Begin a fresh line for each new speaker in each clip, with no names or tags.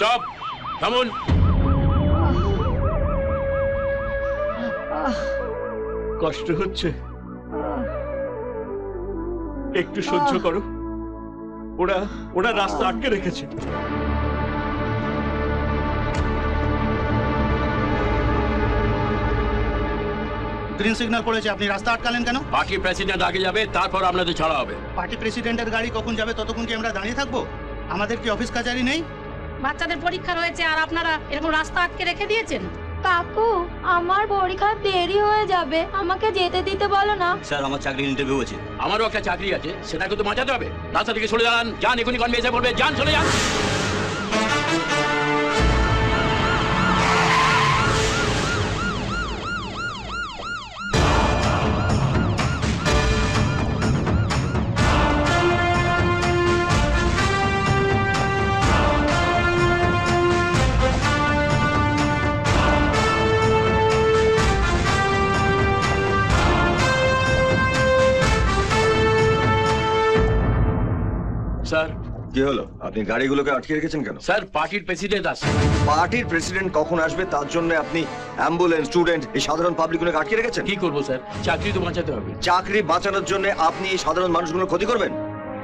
Stop থামুন
কষ্ট হচ্ছে। একটু সহ্য করো। ওরা ওরা রাস্তা আটকে রেখেছে।
গ্রিন সিগন্যাল পড়েছে আপনি রাস্তা আটকালেন কেন?
বাকি প্রেসিডেন্ট আগে যাবে তারপর আপনাদের ছাড়া হবে।
পার্টি প্রেসিডেন্টের গাড়ি কখন যাবে ততক্ষণ কি আমরা দাঁড়িয়ে থাকব? আমাদের কি অফিস কাচারি নেই?
বাচ্চাদের পরীক্ষা রয়েছে আর আপনারা এরকম রাস্তা আটকে রেখে দিয়েছেন?
কাকু আমার পরীক্ষা দেরি হয়ে যাবে। আমাকে যেতে দিতে বলো না।
স্যার আমার চাকরি ইন্টারভিউ আছে।
আমারও একটা চাকরি আছে সেটাকে তো বাঁচাতে হবে। রাস্তা থেকে সরে যান যান এখনই কনভেসে পড়বে বলবে যান চলে যান। স্যার।
কি হলো? আপনি গাড়িগুলোকে আটকে রেখেছেন কেন?
স্যার পার্টির প্রেসিডেন্ট আসছে
পার্টির প্রেসিডেন্ট কখন আসবে তার জন্য আপনি অ্যাম্বুলেন্স স্টুডেন্ট এই সাধারণ পাবলিকগুলোকে আটকে রেখেছেন?
কি করব স্যার? চাকরি তো বাঁচাতে হবে।
চাকরি বাঁচানোর জন্য আপনি এই সাধারণ মানুষগুলোর ক্ষতি করবেন?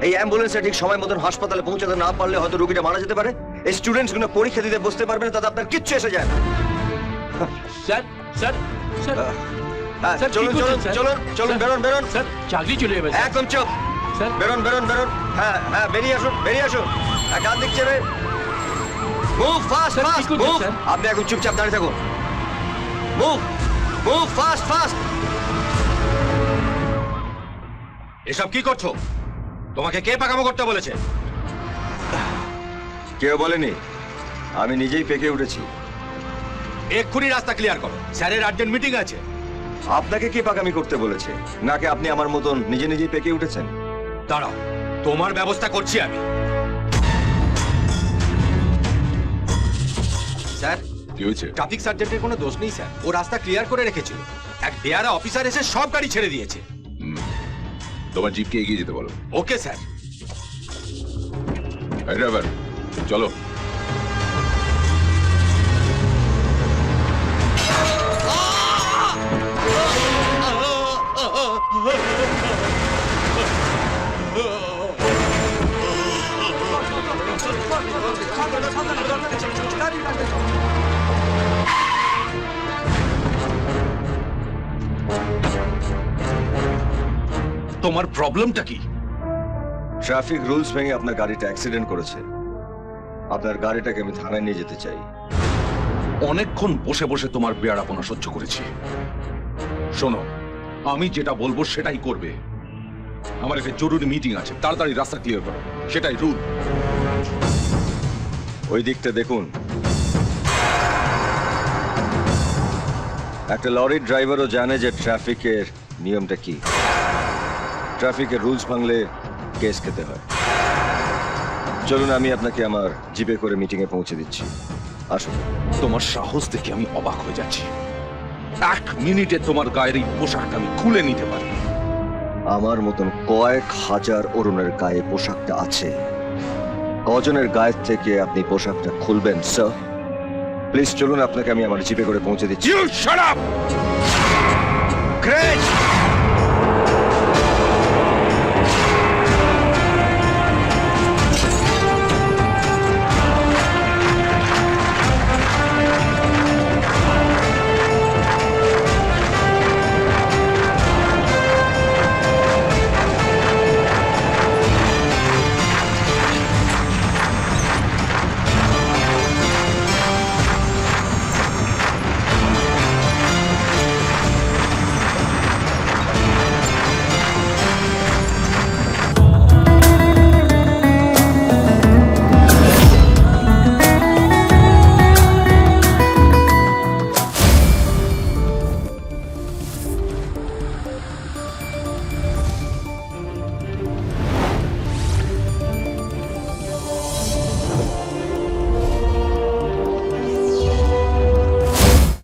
এই অ্যাম্বুলেন্সে ঠিক সময় মতন হাসপাতালে পৌঁছাতে না পারলে হয়তো রোগীটা মারা যেতে পারে। এই স্টুডেন্টসগুলো পরীক্ষা দিতে বসতে পারবে না তাতে আপনার কিচ্ছু এসে যায় না।
Sir sir sir.
হ্যাঁ,
স্যার,
চলুন চলুন চলুন চলুন বেরোন বেরোন।
স্যার চাকরি চলে যাবে
একদম চুপ।
স্যার।
বেরোন বেরোন বেরোন। হ্যাঁ হ্যাঁ বেরিয়ে আসুন বেরিয়ে আসুন। দিক চেপে মুভ ফাস্ট ফাস্ট মুভ আপনি এখন চুপচাপ দাঁড়িয়ে থাকুন। মুভ মুভ ফাস্ট ফাস্ট
এসব কি করছ? তোমাকে কে পাকামো করতে বলেছে?
কেউ বলেনি। আমি নিজেই পেকে উঠেছি।
এক্ষুনি রাস্তা ক্লিয়ার করো। স্যারের আর্জেন্ট মিটিং আছে।
আপনাকে কে পাকামি করতে বলেছে? নাকি আপনি আমার মতন নিজে নিজেই পেকে উঠেছেন?
দাঁড়াও তোমার ব্যবস্থা করছি আমি। স্যার
কি হয়েছে?
ট্রাফিক সার্জেন্টের কোনো দোষ নেই স্যার। ও রাস্তা ক্লিয়ার করে রেখেছিল। এক বেয়ারা অফিসার এসে সব গাড়ি ছেড়ে দিয়েছে।
তোমার জিপকে এগিয়ে যেতে বলো?
Okay sir.
ড্রাইভার চলো।
তোমার প্রবলেমটা কি?
ট্রাফিক রুলস ভেঙে আপনার গাড়িটা অ্যাক্সিডেন্ট করেছে। আপনার গাড়িটাকে আমি থানায় নিয়ে যেতে চাই।
অনেকক্ষণ বসে বসে তোমার বেয়ারাপনা সহ্য করেছি। শোনো আমি যেটা বলব সেটাই করবে। আমার একটা জরুরি মিটিং আছে। তাড়াতাড়ি রাস্তা ক্লিয়ার করো। সেটাই রুল
ওই দিকটা দেখুন। একটা লরির ড্রাইভারও জানে যে ট্রাফিকের নিয়মটা কি। ট্রাফিকের রুলস ভাঙলে কেস খেতে হয়। চলুন, আমি আপনাকে আমার জিপে করে মিটিংয়ে পৌঁছে দিচ্ছি। আসুন।
তোমার সাহস দেখে আমি অবাক হয়ে যাচ্ছি। এক মিনিটে তোমার গায়ের এই পোশাকটা আমি খুলে নিতে পারি
আমার মতন কয়েক হাজার অরুণের গায়ে পোশাকটা আছে। কজনের গায়ের থেকে আপনি পোশাকটা খুলবেন, স্যার? প্লিজ চলুন, আপনাকে আমি আমার জিপে করে পৌঁছে দিচ্ছি।